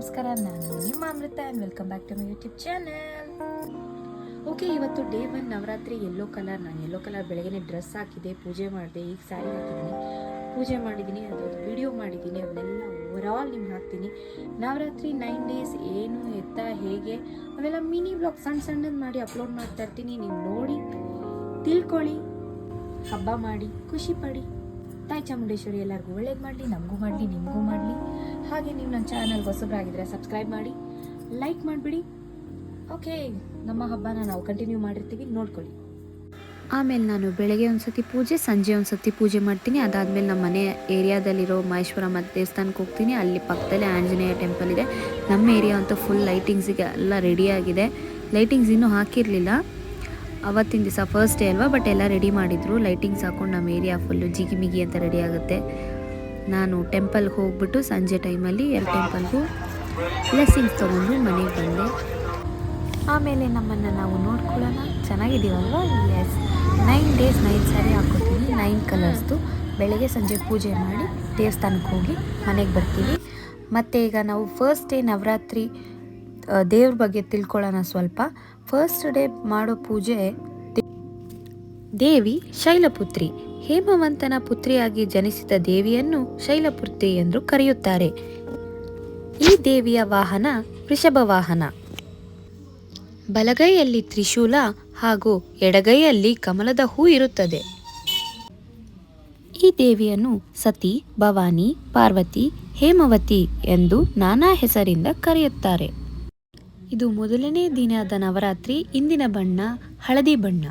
ನಮಸ್ಕಾರ, ನಾನು ನಿಮ್ಮ Amrutha and welcome back to my YouTube channel okay ಇವತ್ತು day one Navaratri yellow colour ನಾನು ಯೆಲ್ಲೋ ಕಲರ್ ಬೆಳಗ್ಗೆ ಡ್ರೆಸ್ ಹಾಕಿದೆ ಪೂಜೆ ಮಾಡಿದೆ, ಈಗ ಸ್ಯಾರಿ ಹಾಕಿದ್ದೀನಿ. ಪೂಜೆ ಮಾಡಿದ್ದೀನಿ ಅದೊಂದು ವಿಡಿಯೋ ಮಾಡಿದ್ದೀನಿ, ಅದನ್ನೆಲ್ಲ ಆಲ್ ನಿಮ್ಗೆ ಹಾಕ್ತೀನಿ. ನವರಾತ್ರಿ ನೈನ್ ಡೇಸ್ ಏನು ಎತ್ತ, ಹೇಗೆ, ಅವೆಲ್ಲ ಮಿನಿ ಬ್ಲಾಗ್ ಸಣ್ಣ ಸಣ್ಣದು ಮಾಡಿ ಅಪ್ಲೋಡ್ ಮಾಡ್ತಾ ಇರ್ತೀನಿ. ನೀವು ನೋಡಿ, ತಿಳ್ಕೊಳ್ಳಿ, ಹಬ್ಬ ಮಾಡಿ, ಖುಷಿ ಪಡಿ. ತಾಯಿ ಚಾಮುಂಡೇಶ್ವರಿ ಎಲ್ಲರಿಗೂ ಒಳ್ಳೇದು ಮಾಡಲಿ, ನಮಗೂ ಮಾಡಲಿ, ನಿಮಗೂ ಮಾಡಲಿ. ಹಾಗೆ ನೀವು ನನ್ನ ಚಾನಲ್ಗೆ ಹೊಸಬ್ರಾಗಿದ್ದರೆ ಸಬ್ಸ್ಕ್ರೈಬ್ ಮಾಡಿ ಲೈಕ್ ಮಾಡಿಬಿಡಿ. ಓಕೆ ನಮ್ಮ ಹಬ್ಬನ ನಾವು ಕಂಟಿನ್ಯೂ ಮಾಡಿರ್ತೀವಿ, ನೋಡ್ಕೊಳ್ಳಿ. ಆಮೇಲೆ ನಾನು ಬೆಳಗ್ಗೆ ಒಂದ್ಸತಿ ಪೂಜೆ, ಸಂಜೆ ಒಂದ್ಸತಿ ಪೂಜೆ ಮಾಡ್ತೀನಿ. ಅದಾದಮೇಲೆ ನಮ್ಮ ಮನೆ ಏರಿಯಾದಲ್ಲಿರೋ ಮಹೇಶ್ವರಮ್ಮ ದೇವಸ್ಥಾನಕ್ಕೆ ಹೋಗ್ತೀನಿ. ಅಲ್ಲಿ ಪಕ್ಕದಲ್ಲೇ ಆಂಜನೇಯ ಟೆಂಪಲ್ ಇದೆ. ನಮ್ಮ ಏರಿಯಾ ಅಂತೂ ಫುಲ್ ಲೈಟಿಂಗ್ಸಿಗೆ ಎಲ್ಲ ರೆಡಿಯಾಗಿದೆ ಲೈಟಿಂಗ್ಸ್ ಇನ್ನೂ ಹಾಕಿರಲಿಲ್ಲ. ಅವತ್ತಿನ ದಿವಸ ಫಸ್ಟ್ ಡೇ ಅಲ್ವಾ ಬಟ್ ಎಲ್ಲ ರೆಡಿ ಮಾಡಿದರು. ಲೈಟಿಂಗ್ಸ್ ಹಾಕೊಂಡು ನಮ್ಮ ಏರಿಯಾ ಫುಲ್ಲು ಜಿಗಿಮಿಗಿ ಅಂತ ರೆಡಿ ಆಗುತ್ತೆ. ನಾನು ಟೆಂಪಲ್ಗೆ ಹೋಗ್ಬಿಟ್ಟು ಸಂಜೆ ಟೈಮಲ್ಲಿ ಎರಡು ಟೆಂಪಲ್ಗೂ ಬ್ಲೆಸ್ಸಿಂಗ್ಸ್ ತೊಗೊಂಡು ಮನೆಗೆ ಬಂದೆ. ಆಮೇಲೆ ನಮ್ಮನ್ನು ನಾವು ನೋಡ್ಕೊಳ್ಳೋಣ. ಚೆನ್ನಾಗಿದ್ದೀವಲ್ವಾ yes nine days nine sari ಹಾಕ್ಕೊತೀನಿ nine ಕಲರ್ಸ್ದು ಬೆಳಗ್ಗೆ ಸಂಜೆ ಪೂಜೆ ಮಾಡಿ ದೇವಸ್ಥಾನಕ್ಕೆ ಹೋಗಿ ಮನೆಗೆ ಬರ್ತೀವಿ. ಮತ್ತು ಈಗ ನಾವು ಫಸ್ಟ್ ಡೇ ನವರಾತ್ರಿ ದೇವ್ರ ಬಗ್ಗೆ ತಿಳ್ಕೊಳ್ಳೋಣ ಸ್ವಲ್ಪ. ಫಸ್ಟ್ ಡೇ ಮಾಡೋ ಪೂಜೆ ದೇವಿ ಶೈಲಪುತ್ರಿ. ಹೇಮವಂತನ ಪುತ್ರಿಯಾಗಿ ಜನಿಸಿದ ದೇವಿಯನ್ನು ಶೈಲಪುತ್ರಿ ಎಂದು ಕರೆಯುತ್ತಾರೆ. ಈ ದೇವಿಯ ವಾಹನ ವೃಷಭ ವಾಹನ. ಬಲಗೈಯಲ್ಲಿ ತ್ರಿಶೂಲ ಹಾಗೂ ಎಡಗೈಯಲ್ಲಿ ಕಮಲದ ಹೂ ಇರುತ್ತದೆ. ಈ ದೇವಿಯನ್ನು ಸತಿ, ಭವಾನಿ, ಪಾರ್ವತಿ, ಹೇಮವತಿ ಎಂದು ನಾನಾ ಹೆಸರಿಂದ ಕರೆಯುತ್ತಾರೆ. ಇದು ಮೊದಲನೇ ದಿನದ ನವರಾತ್ರಿ ಇಂದಿನ ಬಣ್ಣ ಹಳದಿ ಬಣ್ಣ.